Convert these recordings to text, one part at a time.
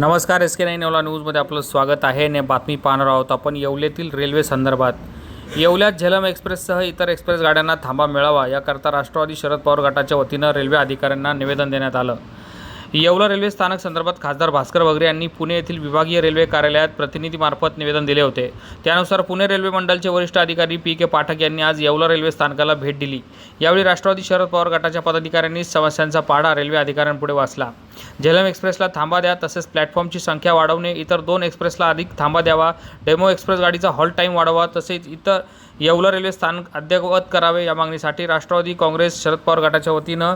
नमस्कार S K nine Yeola न्यूजमध्ये आपलं स्वागत आहे ने बातमी पाहणार आहोत आपण येवलेतील रेल्वे संदर्भात. येवल्यात झेलम एक्सप्रेससह इतर एक्सप्रेस गाड्यांना थांबा मिळावा याकरता राष्ट्रवादी शरद पवार गटाच्या वतीनं रेल्वे अधिकाऱ्यांना निवेदन देण्यात आलं. येवला रेल्वे स्थानक संदर्भात खासदार भास्कर वगैरे यांनी पुणे येथील विभागीय रेल्वे कार्यालयात प्रतिनिधीमार्फत निवेदन दिले होते. त्यानुसार पुणे रेल्वे मंडळचे वरिष्ठ अधिकारी पी के पाठक यांनी आज येवला रेल्वे स्थानकाला भेट दिली. यावेळी राष्ट्रवादी शरद पवार गटाच्या पदाधिकाऱ्यांनी समस्यांचा पाढा रेल्वे अधिकाऱ्यांपुढे वाचला. झेलम एक्सप्रेसला थांबा द्या तसेच प्लॅटफॉर्मची संख्या वाढवणे इतर दोन एक्सप्रेसला अधिक थांबा द्यावा डेमो एक्सप्रेस गाडीचा हॉल्ट टाईम वाढवा तसेच इतर येवला रेल्वे स्थानक अद्ययावत करावे या मागणीसाठी राष्ट्रवादी काँग्रेस शरद पवार गटाच्या वतीनं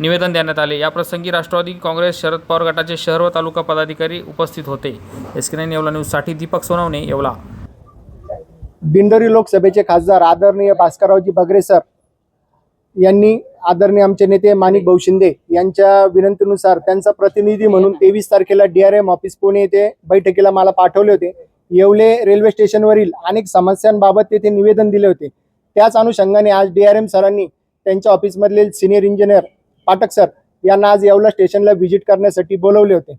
निवेदन देण्यात आले. याप्रसंगी राष्ट्रवादी काँग्रेस शरद पवार गटाचे शहर व तालुका पदाधिकारी उपस्थित होते. एस के नाईन येवला न्यूजसाठी दीपक सोनवणे येवला. दिंडोरी लोकसभेचे खासदार आदरणीय भास्कररावजी बगरे सर यांनी आदरणीय आमचे नेते माणिक भाऊ शिंदे यांच्या विनंतीनुसार त्यांचा प्रतिनिधी म्हणून तेवीस तारखेला डीआरएम ऑफिस पुणे येथे बैठकीला मला पाठवले होते. येवले रेल्वे स्टेशनवरील अनेक समस्यांबाबत तेथे निवेदन दिले होते. त्याच अनुषंगाने आज डीआरएम सरांनी त्यांच्या ऑफिसमधले सिनियर इंजिनियर पाठक सर यांना आज येवला स्टेशनला व्हिजिट करण्यासाठी बोलवले होते.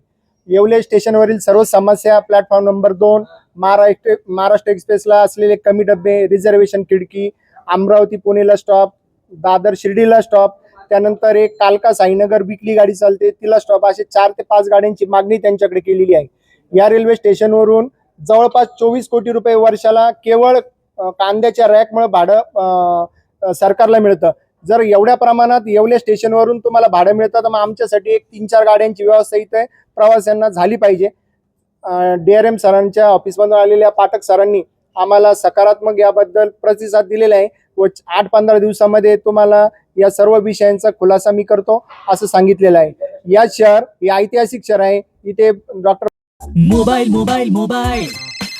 येवले स्टेशनवरील सर्व समस्या प्लॅटफॉर्म नंबर दोन महाराष्ट्र महाराष्ट्र एक्सप्रेसला असलेले कमी डबे रिझर्वेशन खिडकी अमरावती पुणेला स्टॉप दादर शिर्डीला स्टॉप त्यानंतर एक कालका साईनगर विकली गाडी चालते तिला स्टॉप असे चार ते पाच गाड्यांची मागणी त्यांच्याकडे केलेली आहे. या रेल्वे स्टेशनवरून जवळपास चोवीस कोटी रुपये वर्षाला केवळ कांद्याच्या रॅकमुळे भाडं सरकारला मिळतं. जर एवढ्या प्रमाणात येवले स्टेशनवरून तुम्हाला भाडं मिळतं तर मग आमच्यासाठी एक तीन चार गाड्यांची व्यवस्था इथे प्रवाशांना झाली पाहिजे. डी आर एम सरांच्या ऑफिसमधून आलेल्या पाठक सरांनी आम्हाला सकारात्मक याबद्दल प्रतिसाद दिलेला आहे. व आठ पंधरा दिवसामध्ये तुम्हाला या सर्व विषयांचा खुलासा मी करतो असं सांगितलेलं आहे. या शहर हे ऐतिहासिक शहर आहे. इथे डॉक्टर मोबाईल मोबाईल मोबाईल.